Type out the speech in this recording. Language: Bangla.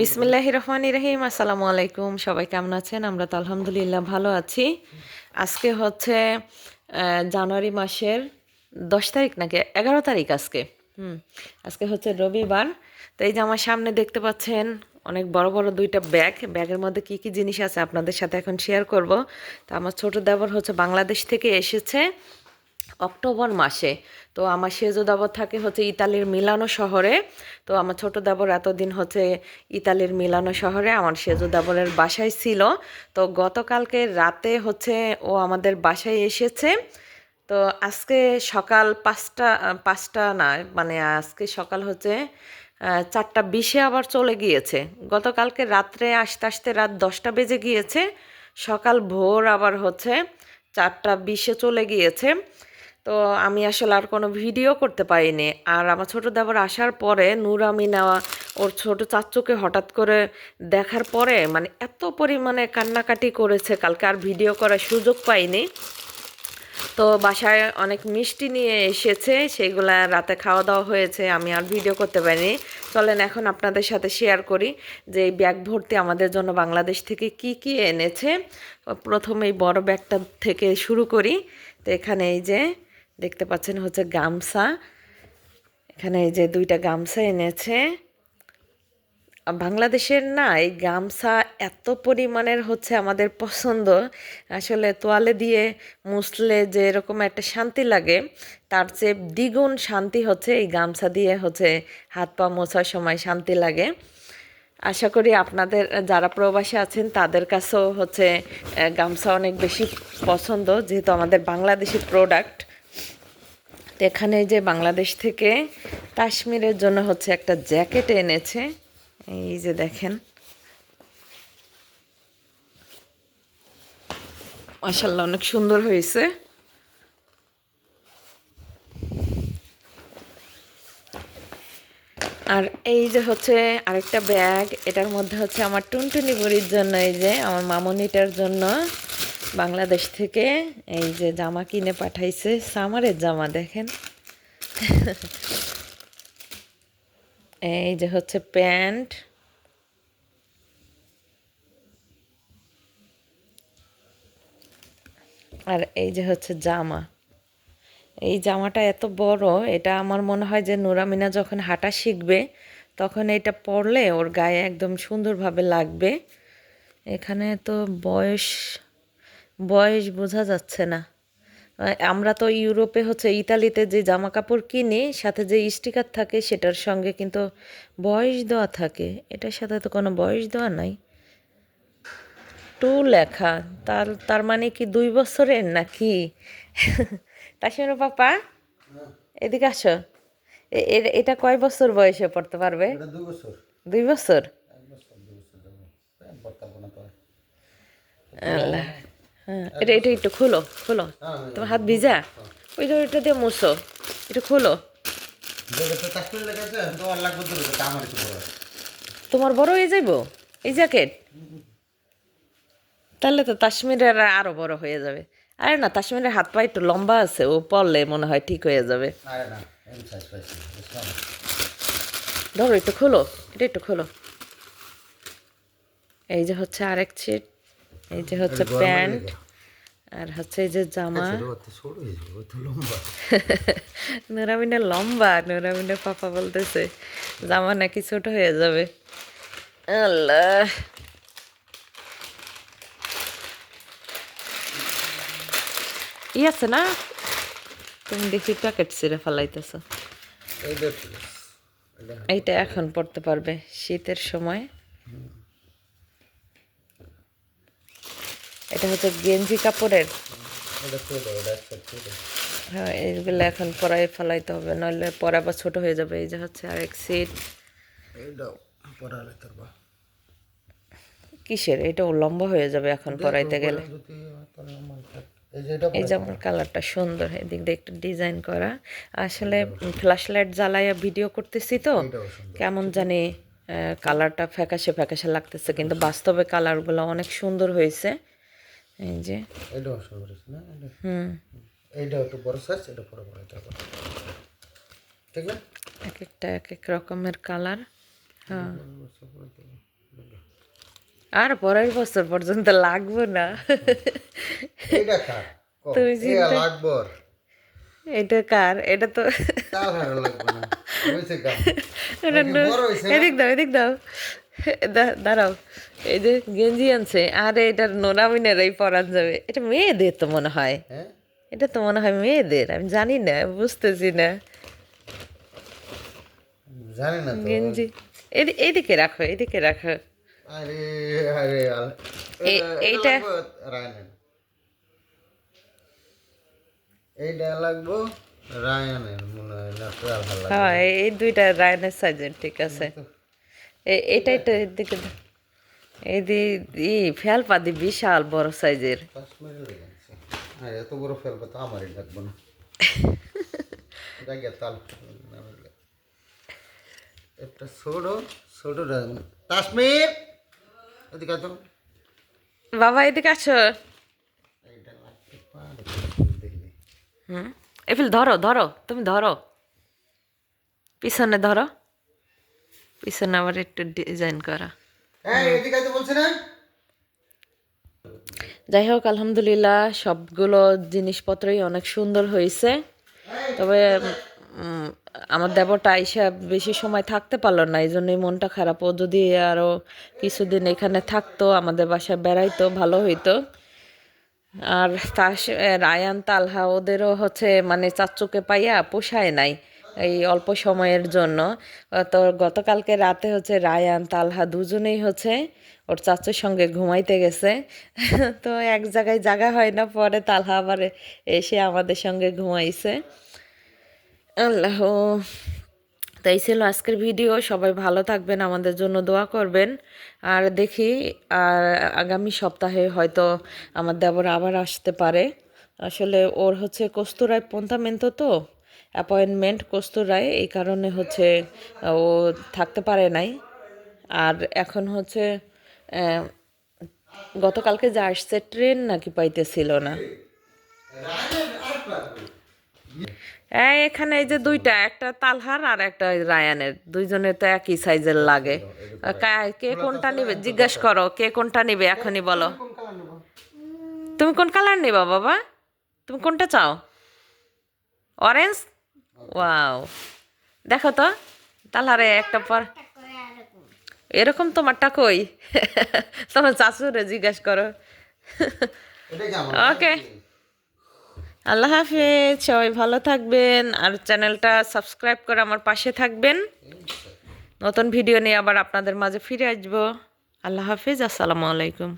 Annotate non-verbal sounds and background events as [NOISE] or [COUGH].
বিসমিল্লাহ রহমান রহিম, আসসালামু আলাইকুম। সবাই কেমন আছেন? আমরা তো আলহামদুলিল্লাহ ভালো আছি। আজকে হচ্ছে জানুয়ারি মাসের দশ তারিখ নাকি? এগারো তারিখ আজকে। হুম, আজকে হচ্ছে রবিবার। তো এই যে আমার সামনে দেখতে পাচ্ছেন, অনেক বড় বড় দুইটা ব্যাগ। ব্যাগের মধ্যে কি কি জিনিস আছে আপনাদের সাথে এখন শেয়ার করব। তো আমার ছোট দেবর হচ্ছে বাংলাদেশ থেকে এসেছে। অক্টোবর মাসে। তো আমার সেজো দেবর থাকে হচ্ছে ইতালির মিলানো শহরে। তো আমার ছোট দেবর এতদিন হচ্ছে ইতালির মিলানো শহরে আমার সেজো দেবরের বাসায় ছিল। তো গতকালকে রাতে হচ্ছে ও আমাদের বাসায় এসেছে। তো আজকে সকাল পাঁচটা পাঁচটা না মানে আজকে সকাল হচ্ছে চারটা বিশে আবার চলে গিয়েছে। গতকালকে রাত্রে আসতে আসতে রাত দশটা বেজে গিয়েছে। সকাল ভোর আবার হচ্ছে চারটা বিশে চলে গিয়েছে। তো আমি আসলে আর কোনো ভিডিও করতে পারিনি। আর আমার ছোটো দেবর আসার পরে নূর আমিনা ওর ছোট চাচ্চুকে হঠাৎ করে দেখার পরে মানে এত পরিমাণে কান্নাকাটি করেছে, কালকে আর ভিডিও করার সুযোগ পাইনি। তো বাসায় অনেক মিষ্টি নিয়ে এসেছে, সেগুলা রাতে খাওয়া দাওয়া হয়েছে, আমি আর ভিডিও করতে পারিনি। চলেন এখন আপনাদের সাথে শেয়ার করি যে এই ব্যাগ ভর্তি আমাদের জন্য বাংলাদেশ থেকে কি কি এনেছে। প্রথমে এই বড় ব্যাগটা থেকে শুরু করি। তো এখানে এই যে দেখতে পাচ্ছেন হচ্ছে গামছা। এখানে এই যে দুইটা গামছা এনেছে। বাংলাদেশের না এই গামছা এত পরিমাণের হচ্ছে আমাদের পছন্দ। আসলে তোয়ালে দিয়ে মুসলে যে এরকম একটা শান্তি লাগে, তার চেয়ে দ্বিগুণ শান্তি হচ্ছে এই গামছা দিয়ে হচ্ছে হাত পা মোছার সময় শান্তি লাগে। আশা করি আপনাদের, যারা প্রবাসী আছেন, তাদের কাছেও হচ্ছে গামছা অনেক বেশি পছন্দ, যেহেতু আমাদের বাংলাদেশি প্রোডাক্ট তো এখানে যে বাংলাদেশ থেকে কাশ্মীরের জন্য হচ্ছে একটা জ্যাকেট এনেছে। এই যে দেখেন। মাসাল্লাহ অনেক সুন্দর হয়েছে। আর এই যে হচ্ছে আরেকটা ব্যাগ, এটার মধ্যে হচ্ছে আমার টুনটুনি বুড়ির জন্য, এই যে আমার মামনিটার জন্য। বাংলাদেশ থেকে এই যে জামা কিনে পাঠাইছে, সামারের জামা দেখেন। এই যে হচ্ছে প্যান্ট। আর এই যে হচ্ছে জামা। এই জামাটা এত বড়, এটা আমার মনে হয় যে নুরামিনা যখন হাঁটা শিখবে, তখন এটা পরলে ওর গায়ে একদম সুন্দরভাবে লাগবে। এখানে তো বয়স বয়স বোঝা যাচ্ছে না। আমরা তো ইউরোপে হচ্ছে ইতালিতে যে জামা কাপড় কিনি সাথে যে স্টিকার থাকে সেটার সঙ্গে কিন্তু বয়স দেওয়া থাকে। এটার সাথে তো কোনো বয়স দেওয়া নাই। টু লেখা তার তার মানে কি দুই বছরের নাকি? তাসিমের পাপা এদিকে আসো। এটা কয় বছর বয়সে পড়তে পারবে? দুই বছর। দুই বছর? আর। আল্লাহ। হ্যাঁ এটা এটা একটু খোলো খোলো। তোমার হাত ভিজা? ওই তো এটা দিয়ে মুছো। এটা খোলো। তোমার বড় হয়ে যাইব? এই জ্যাকেট? তাহলে তো তাসমিরের আরও বড় হয়ে যাবে। আরে না, তাসমিরের হাত পা একটু লম্বা আছে, ও পড়লে মনে হয় ঠিক হয়ে যাবে। ধরো, একটু খোলো, এটা একটু খোলো। এই যে হচ্ছে আরেক ছিট। এই যে হচ্ছে প্যান্ট। আর হচ্ছে এই যে জামা। ও তো লম্বা। [LAUGHS] নুরামিনের পাপা বলতেছে জামা নাকি ছোট হয়ে যাবে। আল্লাহ। ই আছে না? তুমি দেখি প্যাকেট ছিঁড়ে ফেলাইতেছ। এইটা এখন পড়তে পারবে শীতের সময়। এটা হচ্ছে গেঞ্জি কাপড়ের। হ্যাঁ এইগুলো এখন পরাই ফেলাইতে হবে নইলে পরে আবার ছোট হয়ে যাবে। এই যে হচ্ছে সিট পরালে তোর বা। কিসের? এটা লম্বা হয়ে যাবে এখন পরাইতে গেলে। এই যে এটা এই যে আমার কালারটা সুন্দর এদিক দিয়ে একটু ডিজাইন করা। আসলে ফ্ল্যাশ লাইট জ্বালাইয়া ভিডিও করতেছি তো। কেমন জানি কালারটা ফ্যাকাশে ফ্যাকাশে লাগতেছে কিন্তু বাস্তবে কালারগুলো অনেক সুন্দর হয়েছে। এই যে। এটাও না? হুম। এইটাও একটু বড় সাইজ এটা বড় বড় এটা ঠিক না? এক একটা এক এক রকমের কালার হ্যাঁ। আর পরের বছর পর্যন্ত লাগবো না। তুমি। এটা কার? এটা তো? এদিক দাও এদিক দাও। [LAUGHS] দাঁড়াও। এই যে গেঞ্জি আনছে আর এটার নোনামিনেরাই পরান যাবে। এটা মেয়েদের তো মনে হয়। হ্যাঁ? এটা তো মনে হয় মেয়েদের আমি জানি না বুঝতেছি না। জানি না গেঞ্জি। এদি- এইদিকে রাখো এদিকে রাখো। আরে এইটা- এইটা লাগবো রায়নের মনে হয় না হ্যাঁ এই- এই দুইটা রায়নের সাইজের ঠিক আছে। এ- এটাই তো এদিকে দাও। এই দি ই ফেলপাতি বিশাল বড় সাইজের। আর এত বড় ফেলব তো আমারই লাগবো না। এটা গিয়ে তাল একটা ছোটো ছোটো কাশ্মীর এদিকে তো। বাবা এদিকে আছো হুম এফিল ধরো ধরো তুমি ধরো। পিছনে ধরো। পিছনে আবার একটু ডিজাইন করা। যাই হোক আলহামদুলিল্লাহ সবগুলো জিনিসপত্রই অনেক সুন্দর হয়েছে। তবে আমার দেবরটা আইসা বেশি সময় থাকতে পারল না এই জন্যই মনটা খারাপ। ও যদি আরও কিছুদিন এখানে থাকতো আমাদের বাসায় বেড়াইতো ভালো হইতো। আর তা সে- রায়ান তালহা ওদেরও হচ্ছে মানে চাচ্চুকে পাইয়া পোষায় নাই। এই অল্প সময়ের জন্য। তো গতকালকে রাতে হচ্ছে রায়ান, তালহা দুজনেই হচ্ছে ওর চাচুর সঙ্গে ঘুমাইতে গেছে। [LAUGHS] তো এক জায়গায় জায়গা হয় না, পরে তালহা আবার এসে আমাদের সঙ্গে ঘুমাইছে। আল্লাহ। তাই ছিল আজকের ভিডিও, সবাই ভালো থাকবেন, আমাদের জন্য দোয়া করবেন। আর দেখি, আর আগামী সপ্তাহে হয়তো আমার দেবর আবার আসতে পারে। আসলে ওর হচ্ছে কস্তুরায় পন্থামেন্ট তো। অ্যাপয়েন্টমেন্ট কস্তুরায় এই কারণে হচ্ছে ও থাকতে পারে নাই। আর এখন হচ্ছে গতকালকে যা আসছে ট্রেন নাকি পাইতেছিল না। এই এখানে এই যে দুইটা, একটা তালহার আর একটা রায়ানের। দুইজনের তো একই সাইজের লাগে। কে কোনটা নিবে? জিজ্ঞেস করো, কে কোনটা নিবে এখনই বলো। তুমি কোন কালার নিবা বাবা? তুমি কোনটা চাও? অরেঞ্জ ওয়াও দেখো তো তালহারে একটা পর এরকম? তোমারটা কই? [LAUGHS] তোমার চাচুরে জিজ্ঞেস করো। ওকে আল্লাহ হাফেজ সবাই ভালো থাকবেন আর চ্যানেলটা সাবস্ক্রাইব করে আমার পাশে থাকবেন। নতুন ভিডিও নিয়ে আবার আপনাদের মাঝে ফিরে আসব। আল্লাহ হাফেজ আসসালামু আলাইকুম।